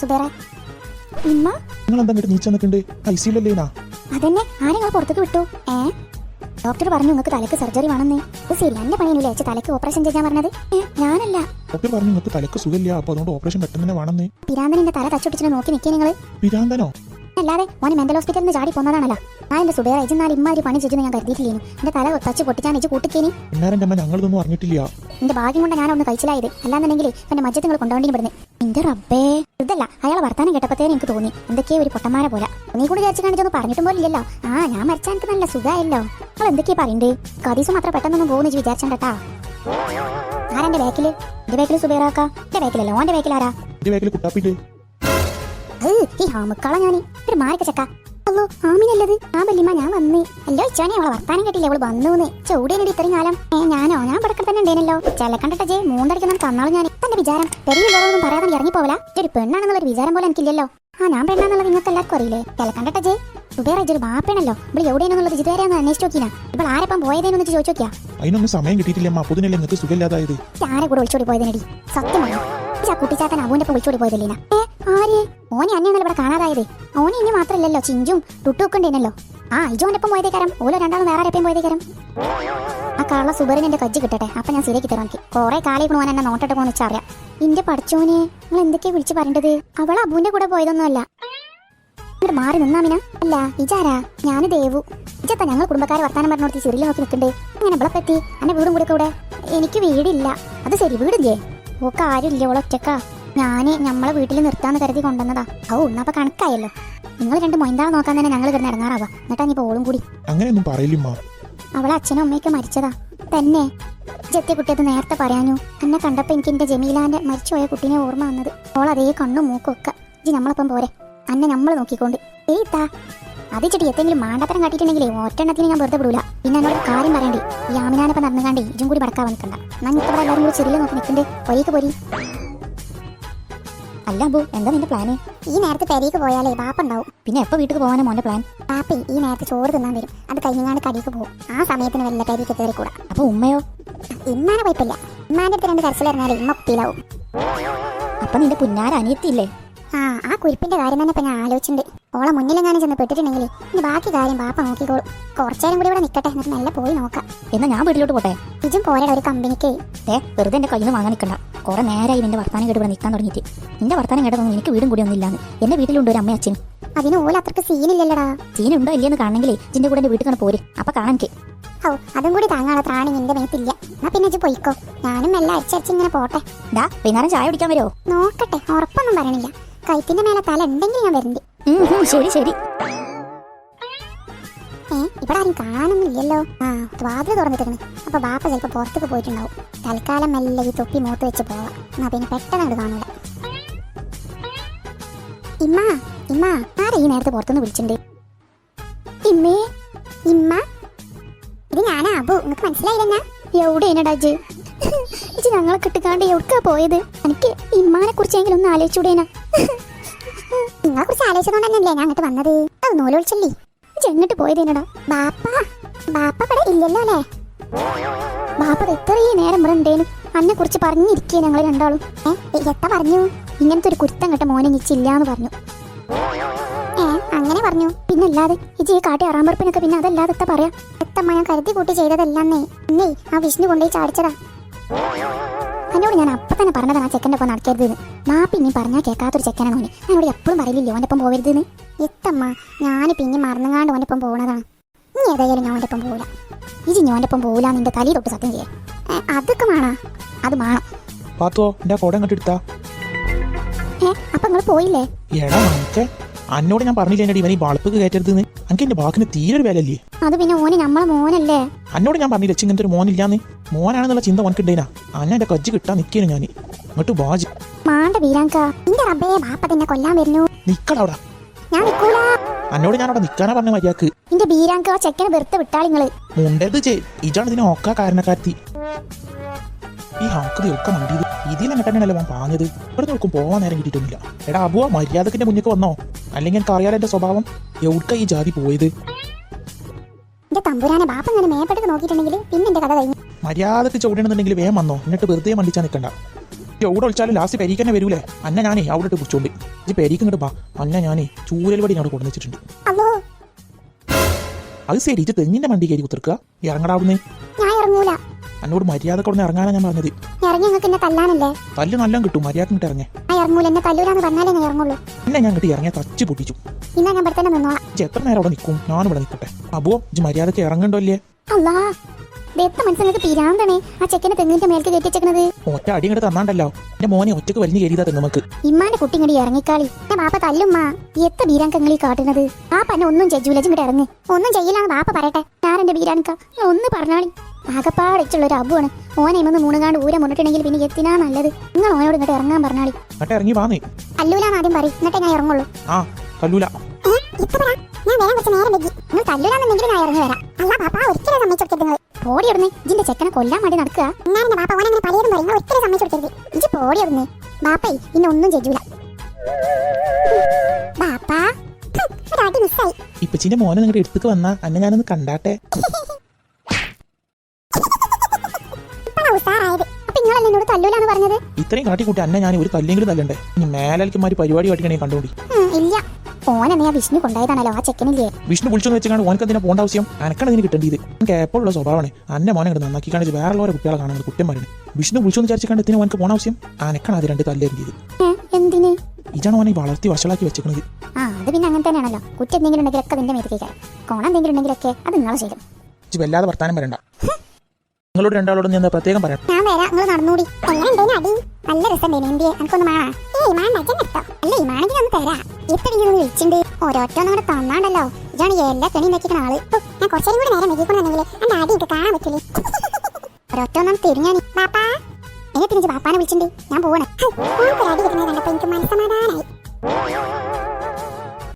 സുബേറ ഇമ്മ? നിങ്ങൾ എന്താ ഇങ്ങോട്ട് നീച്ച നിൽക്കണ്ട് ഐസിയിലല്ലേനാ അതന്നെ ആരെങ്ങൾ പുറത്തേക്ക് വിട്ടു? ഏ? ഡോക്ടർ പറഞ്ഞു നിങ്ങൾക്ക് തലക്ക് സർജറി വേണമെന്നേ. ഇത് പണിയല്ലേ അച്ഛൻ തലക്ക് ഓപ്പറേഷൻ ചെയ്യാൻ പറഞ്ഞത്? ഏ ഞാനല്ല. ഡോക്ടർ പറഞ്ഞു നിങ്ങൾക്ക് തലക്ക് സുഖമില്ല അപ്പൊ അതുകൊണ്ട് ഓപ്പറേഷൻ പെട്ടെന്ന് തന്നെ വേണമെന്ന്. പിരാന്തനിന്റെ തല നോക്കി നിങ്ങൾ പിരാന്തനോ? അല്ലാതെ മോനെ മെന്റൽ ഹോസ്പിറ്റലിൽ നിന്ന് ചാടി പോന്നതാണല്ലോ. ഞാൻ എന്റെ സുബേറ പണി ഞാൻ കരുതിയിട്ടില്ലേനു എന്റെ തല തച്ച് പൊട്ടിച്ചാൻ ഇജ് കൂട്ടിക്കേനി. പിന്നാരം അമ്മ ഞങ്ങളിതൊന്നും അറിഞ്ഞിട്ടില്ല. എന്റെ ഭാഗ്യം കൊണ്ട് ഞാൻ ഒന്ന് കഴിച്ചിലായത്. അല്ലാന്നുണ്ടെങ്കിൽ എന്റെ മജ്ജത്ത് നിങ്ങൾ കൊണ്ടുപോണ്ടി ഇവിടുന്ന് എന്റെ റബ്ബേ. ഇതല്ല അയാളെ വർത്താനം കേട്ടപ്പോഴത്തേനും എനിക്ക് തോന്നി. എന്തൊക്കെയോ ഒരു പൊട്ടന്മാരെ പോലെ. നീ കൂടി വിചാരിച്ചു കാണിച്ചൊന്നും പറഞ്ഞിട്ടും പോലില്ലല്ലോ. ആ ഞാൻ മരിച്ചാൽ എനിക്ക് നല്ല സുഖമായല്ലോ അവൾ എന്തൊക്കെയാ പറയണ്ടേ? കദീസ് മാത്രം പെട്ടെന്നൊന്നും പോകുന്നു വിചാരിച്ചണ്ടാ ആരാന്റെ ബാക്കിൽ? എന്റെ ബാക്കിൽ സുബേറാക്ക എന്റെ ബാക്കിലല്ലോ? ഓന്റെ ബാക്കിൽ ആരാ? ഈ ഹാമുക്കള ഞാൻ. ഒരു മാറിക്ക ചക്ക. അല്ലോ ആമിനല്ലത്. ആ ബല്ലിമ്മ ഞാൻ വന്നേ. അല്ലോ ഇച്ചാനെ അവളെ വർത്താനം കേട്ടില്ല? അവൾ വന്നൂന്ന്. ചൂടിയനടി ഇത്രയും കാലം. ഏ ഞാനോ? ഞാൻ പടക്കം തന്നെ ഉണ്ടേനല്ലോ. ചെല ജെ മൂന്നടിക്കുന്ന തന്നാളും ഞാൻ തന്റെ വിചാരം? പെരിയുള്ളതൊന്നും പറയാതെ ഇറങ്ങി പോവല ഒരു പെണ്ണാണെന്നുള്ളൊരു വിചാരം പോലെ എനിക്കില്ലല്ലോ. ആ ഞാൻ പെണ്ണാന്നുള്ളത് നിങ്ങൾക്ക് എല്ലാവർക്കും അറിയില്ലേ? ചെല്ലക്കണ്ടിട്ട ജേ? സുബേറ ഇതൊരു ബാപ്പയാണല്ലോ ഇവിടെ എവിടെയാണെന്നുള്ളത് ഇതുവരെ ഒന്ന് അന്വേഷിച്ച് നോക്കിയാ ഇപ്പോൾ ആരെപ്പം പോയതേനൊന്ന് ചോദിച്ചു നോക്കിയാ? അതിനൊന്നും സമയം കിട്ടിയിട്ടില്ല അമ്മ. അപ്പുതിനല്ലേ നിങ്ങൾക്ക് സുഖമില്ലാതായത്? ആരെ കൂടെ വിളിച്ചോടി പോയതിനടി? സത്യമാണ് ആ കുട്ടിച്ചാത്തൻ അവന്റെ ഒപ്പം വിളിച്ചോടി പോയതല്ലേന ഏ ആര്? ഓനെ അന്നെയാണല്ലോ ഇവിടെ കാണാതായത്. ഓനെ ഇനി മാത്രമല്ലല്ലോ ചിഞ്ചും ടുട്ടും ഉണ്ടേനല്ലോ ആ ഇജോന്റെ ഒപ്പം പോയതേ പോയതേക്കാരം ഓലോ രണ്ടാളും വേറെ ആരെപ്പം പോയതേക്കാരം ആ കള്ള സുബറിന് എന്റെ കജ്ജ് കിട്ടട്ടെ. അപ്പൊ ഞാൻ ശരിയാക്കി തരാം എനിക്ക് കൊറേ കാലം പോകാൻ എന്നെ നോട്ടിട്ട് പോകുന്ന വെച്ചറിയാം. ഇന്റെ പഠിച്ചോനെ നിങ്ങൾ എന്തൊക്കെയാ വിളിച്ചു പറയേണ്ടത്? അവൾ അബുവിന്റെ കൂടെ പോയതൊന്നുമല്ല. ഇങ്ങോട്ട് മാറി നിന്നാമിന അല്ല ഇജാരാ? ഞാൻ ദേവു. ഇജത്ത ഞങ്ങൾ കുടുംബക്കാരെ വർത്താനം പറഞ്ഞോടത്ത് ചെറിയ നോക്കി നിൽക്കണ്ടേ? ഞാൻ ഇവിടെ പറ്റി എന്നെ വീടും കൂടെ കൂടെ എനിക്ക് വീടില്ല. അത് ശരി വീടില്ലേ ഓക്ക് ആരുമില്ല ഓളൊറ്റക്കാ ഞാൻ ഞമ്മളെ വീട്ടിൽ നിർത്താന്ന് കരുതി കൊണ്ടുവന്നതാ. ഓ എന്നപ്പൊ കണക്കായല്ലോ. നിങ്ങൾ രണ്ട് മൊയന്താൾ നോക്കാൻ തന്നെ ഞങ്ങൾ കിടന്ന് ഇറങ്ങാറാവാ എന്നിട്ടാ നീ ഓളും കൂടി. അങ്ങനെയൊന്നും പറയില്ലമ്മ അവളെ അച്ഛനും അമ്മയൊക്കെ മരിച്ചതാ. തന്നെ. ജത്യ കുട്ടിയത് നേരത്തെ പറയാനു. എന്നെ കണ്ടപ്പോ എനിക്ക് എന്റെ ജമീലാന്റെ മരിച്ചുപോയ കുട്ടീനെ ഓർമ്മ വന്നത്. അവൾ അതേ കണ്ണും മൂക്കും ഒക്കെ. ജി നമ്മളപ്പം പോരെ. അന്നെ നമ്മൾ നോക്കിക്കൊണ്ട്. ഏത്താ അത് ചെടി എന്തെങ്കിലും മാണ്ടത്തരം കാട്ടിയിട്ടുണ്ടെങ്കിലേ ഒറ്റെണ്ണത്തിന് ഞാൻ വെറുതെ വിടൂല. പിന്നെ എന്നോട് കാര്യം പറയണ്ടേ? ഈ ആമിനാനപ്പം നടന്നുകാണ്ടേ ഇജും കൂടി പടക്കാൻ വന്നിട്ടുണ്ട് ഞാൻ എല്ലാവരും കൂടി ചെറിയ നോക്കി നിൽക്കണ്ടേ? പൊരിക്ക് പൊരി. അല്ല അബു എന്താ നിന്റെ പ്ലാന് ഈ നേരത്തെ പെരീക്ക് പോയാലേ ബാപ്പുണ്ടാവും പിന്നെ എപ്പോ വീട്ടിൽ പോകാനാ മോന്റെ പ്ലാൻ പാപ്പി ഈ നേരത്തെ ചോറ് തിന്നാൻ വരും. അത് കഴിഞ്ഞാണ്ട് കടിക്ക് പോകും. ആ സമയത്തിന് വല്ല പെരീക്ക് കയറി കൂടാ അപ്പൊ ഉമ്മയോ? ഇമ്മാനെ കുഴപ്പമില്ല. ഉമ്മാന്റെ അടുത്ത് രണ്ട് കരച്ചിലിറങ്ങാലേ ഇമ്മ കുട്ടിയിലാവും അപ്പൊ നിന്റെ പുന്നാര അനിയത്തില്ലേ ആ ആ കുരിപ്പിന്റെ കാര്യം തന്നെ ഇപ്പൊ ഞാൻ ആലോചിച്ചിട്ടുണ്ട് ഓളെ മുന്നിലെങ്ങാനും ചെന്ന് പെട്ടിട്ടുണ്ടെങ്കിൽ ഇനി ബാക്കി കാര്യം ബാപ്പ നോക്കിക്കോളും. കുറച്ചേരം കൂടി ഇവിടെ നിൽക്കട്ടെ എന്നിട്ട് നല്ല പോയി നോക്കാം. എന്നാ ഞാൻ വീട്ടിലോട്ട് പോട്ടെ? ഇജും പോരാ ഒരു കമ്പനിക്ക്. ഏ വെറുതെ എന്റെ കയ്യിൽ നിന്ന് വാങ്ങാൻ നിൽക്കണ്ട കുറെ നേരമായി നിന്റെ വർത്താനം കേട്ട് ഇവിടെ നിൽക്കാൻ തുടങ്ങിയിട്ട്. നിന്റെ വർത്താനം കേട്ടതൊന്നും എനിക്ക് വീടും കൂടി ഒന്നുമില്ലാന്ന് എന്റെ വീട്ടിലുണ്ട് ഒരു അമ്മയും അച്ഛനും അതിന് ഓല അത്രയ്ക്ക് സീനില്ലല്ലടാ സീനുണ്ടോ ഇല്ലയെന്ന് കാണണെങ്കിൽ ജിന്റെ കൂടെ എന്റെ വീട്ടിൽ തന്നെ പോര്. അപ്പൊ കാണാൻ കേ ഓ അതും കൂടി താങ്ങാനുള്ള ത്രാണി നിന്റെ മേത്തില്ല. എന്നാ പിന്നെ ഇജ്ജ് പൊയ്ക്കോ. ഞാനും എല്ലാം അരിച്ചരിച്ച് ഇങ്ങനെ പോട്ടെ. ഡാ വൈകുന്നേരം ചായ കുടിക്കാൻ വരുമോ നോക്കട്ടെ ഉറപ്പൊന്നും പറയണില്ല. കൈത്തിന്റെ മേലെ തല ഉണ്ടെങ്കിൽ ഞാൻ വരണ്ട്. ശരി ശരി. ഇവിടെ ആരും കാണുന്നില്ലല്ലോ. ആ വാതിൽ തുറന്നിട്ടിരുന്നു അപ്പൊ ബാപ്പ ചിലപ്പോ പുറത്തേക്ക് പോയിട്ടുണ്ടാവും. തൽക്കാലം മെല്ലെ ഈ തൊപ്പി മൂത്ത് വെച്ച് പോവാം. എന്നാ പിന്നെ പെട്ടെന്ന് അങ്ങോട്ട് കാണൂല. ഇമ്മ ഇമ്മ ആരെ ഈ നേരത്തെ പുറത്തുനിന്ന് വിളിച്ചിട്ടുണ്ട് ഇമ്മേ ഇമ്മ. ഇത് ഞാനാ അബു. നിങ്ങക്ക് മനസ്സിലായില്ലെന്നാ എവിടെയാണ് ഇജ്ജ് ഇജ്ജ് ഞങ്ങളെ കിട്ടിക്കാണ്ട് എവിടക്കാ പോയത്? എനിക്ക് ഇമ്മാനെ കുറിച്ചെങ്കിലും ഒന്ന് ആലോചിച്ചൂടേനാ. നിങ്ങളെ കുറിച്ച് ആലോചിച്ചതുകൊണ്ടല്ലേ ഞാൻ അങ്ങോട്ട് വന്നത്? അത് നൂലൊളിച്ചല്ലേ ഇജ്ജ് എങ്ങോട്ട് പോയതേനടാ ബാപ്പ ബാപ്പ ഇവിടെ ഇല്ലല്ലോ അല്ലേ? ബാപ്പ ദേ ഇത്രയും നേരം ഇവിടെ ഉണ്ടേനും. അന്നെ കുറിച്ച് പറഞ്ഞിരിക്കുക ഞങ്ങൾ രണ്ടാളും. ഏ എത്ത പറഞ്ഞു? ഇങ്ങനത്തെ ഒരു കുരുത്തം കേട്ട മോനെ നിച്ചില്ലാന്ന് പറഞ്ഞു. ഏ അങ്ങനെ പറഞ്ഞു. പിന്നല്ലാതെ ഇജ് ഈ കാട്ടി അറാമ്പറപ്പിനൊക്കെ പിന്നെ അതല്ലാതെ എത്ത പറയാ? എത്തമ്മ ഞാൻ കരുതി കൂട്ടി ചെയ്തതല്ലേ അന്നേ ആ വിഷ്ണു കൊണ്ടുപോയി ചാടിച്ചതാ. എന്നോട് ഞാൻ അപ്പൊ തന്നെ പറഞ്ഞതാണ് ആ ചെക്കന്റെ ഒപ്പം നടക്കരുതെന്ന്. മാ പിന്നെയും പറഞ്ഞാൽ കേൾക്കാത്തൊരു ചെക്കനാണ് ഓന് എന്നോട് എപ്പോഴും പറയില്ലല്ലോ ഓന്റെ ഒപ്പം പോകരുതെന്ന്. എത്തമ്മ ഞാൻ പിന്നെ മറന്നുകാണ്ട് ഓന്റെ ഒപ്പം പോകുന്നതാണ് നീ ഏതായാലും ഞാൻ ഓന്റെ ഒപ്പം പോകില്ല ഇജി ഞാൻ ഓന്റെ ഒപ്പം പോകില്ല നിന്റെ തലി തൊട്ട് സത്യം ചെയ്യേ. അതൊക്കെ വേണോ അത് വേണം പാത്തോ കോട ഏ അപ്പൊ നിങ്ങൾ പോയില്ലേ? എടാ അന്നോട് ഞാൻ പറഞ്ഞില്ലേ എന്റെ ഇവൻ ഈ വളപ്പിക്ക് കയറ്റരുതെന്ന്? എനിക്ക് എന്റെ വാക്കിന് തീരെ ഒരു വിലല്ലേ അത് പിന്നെ ഓന് നമ്മളെ മോനല്ലേ? അന്നോട് ഞാൻ പറഞ്ഞില്ല ഇങ്ങനത്തെ ഒരു മോനില്ലാന്ന്? മോനാണെന്നുള്ള ചിന്ത ഓനക്കുണ്ടേനാ. അന്ന എന്റെ കജ്ജ് കിട്ടാൻ നിക്കേനു ഞാൻ എന്നിട്ട് ബാജ് മാണ്ട വീരാങ്ക നിന്റെ റബ്ബേ ബാപ്പ തന്നെ കൊല്ലാൻ വരുന്നു. നിക്കടാ ഞാൻ നിക്കൂല. അന്നോട് ഞാൻ അവിടെ നിക്കാനാ പറഞ്ഞ മര്യാക്ക് നിന്റെ ബീരാങ്ക ആ ചെക്കനെ വെറുതെ വിട്ടാളിങ്ങൾ മുണ്ടത് ചേ ഇജാണ് ഇതിനെ ഓക്കാ കാരണക്കാരത്തി. ഈ ഹാക്കത് ഒക്കെ മണ്ടിയത് ഇതിൽ അങ്ങനെ തന്നെയല്ലേ ഞാൻ പാഞ്ഞത് ഇവിടെ നോക്കും പോവാൻ നേരം കിട്ടിയിട്ടൊന്നുമില്ല. എടാ അബുവ മര്യാദക്കിന്റെ മുന്നിൽ വന്നോ? അല്ലെങ്കിൽ എനിക്ക് അറിയാലോ എന്റെ സ്വഭാവം. എവിടുക്ക ഈ ജാതി പോയത്? എന്റെ തമ്പുരാനെ ബാപ്പ ഇങ്ങനെ മേപ്പെടുത്ത് നോക്കിയിട്ടുണ്ടെങ്കിൽ പിന്നെ എന്റെ കഥ കഴിഞ്ഞു. മര്യാദയ്ക്ക് ചവിടണമെന്നുണ്ടെങ്കിൽ വേഗം വന്നോ. എന്നിട്ട് വെറുതെ മണ്ടിച്ചാ നിൽക്കണ്ട എവിടെ ഒളിച്ചാലും ലാസ്റ്റ് പെരീക്ക് തന്നെ വരൂലേ? അന്ന ഞാനേ അവിടെ ഇട്ട് കുറിച്ചോണ്ട് ഇത് പെരീക്ക് ഇങ്ങോട്ട് പാ അന്ന ഞാനേ ചൂരൽ വടി അവിടെ കൊണ്ടു വെച്ചിട്ടുണ്ട്. അത് ശരി ഇത് തെങ്ങിന്റെ വണ്ടി കയറി കുത്തിർക്കുക. ഇറങ്ങടാവുന്നേ ഞാൻ ഇറങ്ങൂല. എന്നോട് മര്യാദ കൊടുന്ന് ഇറങ്ങാനാ ഞാൻ പറഞ്ഞത്. ഇറങ്ങി നിങ്ങൾക്ക് എന്നെ തല്ലാനല്ലേ? തല്ല് നല്ല കിട്ടും മര്യാദ കിട്ടി ഇറങ്ങേ. ആ ഇറങ്ങൂല എന്നെ തല്ലൂരാന്ന് പറഞ്ഞാലേ ഞാൻ ഇറങ്ങുള്ളൂ. പിന്നെ ഞാൻ കിട്ടി ഇറങ്ങിയ തച്ച് പൊട്ടിച്ചു. ഇന്നാ ഞാൻ ഇവിടെ തന്നെ നിന്നോളാം എത്ര നേരം അവിടെ നിൽക്കും ഞാൻ ഇവിടെ നിൽക്കട്ടെ അബോ ഇജ് മര്യാദയ്ക്ക് ഇറങ്ങണ്ടോ അല്ലേ അല്ലാ എത്ര മനസ്സിലേക്ക് പിരാന്തണേ ആ ചെക്കനെ തെങ്ങിന്റെ മേൽക്ക് കയറ്റി വെച്ചേക്കണത്. ഒറ്റ അടി ഇങ്ങോട്ട് തന്നാണ്ടല്ലോ. എന്റെ മോനെ ഒറ്റയ്ക്ക് വലിഞ്ഞു കയറിയതാ നമുക്ക്. ഇമ്മാന്റെ കുട്ടി ഇങ്ങോട്ട് ഇറങ്ങിക്കാളി. എന്റെ ബാപ്പ തല്ലുമ്മ എത്ര ബീരാങ്കങ്ങളീ കാട്ടുന്നത് ആ പന്നെ ഒന്നും ചെയ്യൂല ഇങ്ങോട്ട് ഇറങ്ങി. ഒന്നും ചെയ്യില്ലാന്ന് ബാപ്പ പറയട്ടെ. ഞാൻ എന്റെ ബീരാങ്ക ഒന്ന് പറഞ്ഞാളി. ആകപ്പാടിച്ചുള്ള ഒരു അബുവാണ്. ഓനെ ഇമ്മന്ന് മൂന്നുകാണ്ട് ഊരെ മുന്നിട്ടുണ്ടെങ്കിൽ പിന്നെ എത്തിനാ നല്ലത്? നിങ്ങൾ ഓനോട് ഇങ്ങോട്ട് ഇറങ്ങാൻ പറഞ്ഞാളി. ഇറങ്ങി വാന്നേ തല്ലൂലാന്ന് ആദ്യം പറയും. എന്നിട്ടേ ഞാൻ ഇറങ്ങുള്ളൂ. ആ തല്ലൂല. ഞാൻ വരാൻ കുറച്ച് നേരം വെക്കി നിങ്ങൾ തല്ലൂലാന്നുണ്ടെങ്കിൽ ഞാൻ ഇറങ്ങി വരാം. അല്ല ബാപ്പ ഒരിക്കലും സമ്മതിച്ചെടുക്കരുത് നിങ്ങൾ പോടി ഇടുന്നേ ഇതിന്റെ ചെക്കനെ കൊല്ലാൻ വേണ്ടി നടക്കുക. എന്നാലും ബാപ്പ ഓനെ അങ്ങനെ പലരും പറയും ഒരിക്കലും സമ്മതിച്ചെടുക്കരുത് ഇജ്ജ് പോടി ഇടുന്നേ ബാപ്പേ ഇന്നെ ഒന്നും ചെയ്യൂല. ബാപ്പ. ഹും, ഒരു അടി മിസ്സായി. ഇപ്പച്ചിന്റെ മോനെ നിങ്ങളുടെ എടുത്തേക്ക് വന്നാ അന്നെ ഞാനൊന്ന് കണ്ടാട്ടെ? എന്നോട് തല്ലൂലാന്ന് പറഞ്ഞത്? ഇത്രയും കാട്ടിക്കൂട്ടി അന്നെ ഞാൻ ഒരു തല്ലെങ്കിലും തല്ലണ്ടേ? ഇനി മേലൽക്കുമാര് പരിപാടി കാട്ടിക്കണേ കണ്ടോണ്ടി? ഉം, ഇല്ല. ഓനെന്നെയാ വിഷ്ണു കൊണ്ടായതാണല്ലോ ആ ചെക്കനില്ലേ? വിഷ്ണു വിളിച്ചെന്ന് വെച്ചാണ് ഓനക്ക് എന്തിനാ പോകേണ്ട ആവശ്യം? അനക്കാണ് ഇതിന് കിട്ടേണ്ടത്. എനിക്ക് എപ്പോഴുള്ള സ്വഭാവമാണ്. അന്നെ മോനെ കണ്ട് നന്നാക്കി കാണിച്ച് വേറെ ഉള്ളവരെ കുട്ടികളെ കാണുന്നത് കുറ്റം പറയുന്നത് വിഷ്ണു വിളിച്ചെന്ന് വിചാരിച്ചു ഇതിന് ഓനക്ക് പോകണ ആവശ്യം? അനക്കാണ് അത് രണ്ട് തല്ലേറിയത് ഏ, എന്തിന്? ഇതാണ് ഓനെ വളർത്തി വഷളാക്കി വെച്ചേക്കണത്. ആ അത് പിന്നെ അങ്ങനെ തന്നെയാണല്ലോ. കുറ്റം എന്തെങ്കിലും ഉണ്ടെങ്കിലൊക്കെ നിന്റെ മേത്തേക്കാരം കോണം എന്തെങ്കിലും ഉണ്ടെങ്കിലൊക്കെ അത് നിങ്ങളെ ചെയ്യും വല്ലാതെ വർത്താനം വരണ്ട നിങ്ങളോട് രണ്ടാളോട് ഞാൻ പ്രത്യേകം പറയാം? ഞാൻ വരാം. നിങ്ങൾ അടി? നല്ല ഏയ് അല്ല ഈ വിളിച്ചിണ്ട്. ഇതാണ് എല്ലാ ആൾ. ഞാൻ കുറച്ചേരും കൂടി തിരിച്ച് പാപ്പാനെ ഞാൻ കണ്ടപ്പോ എനിക്ക് മനസ്സമാധാനായി.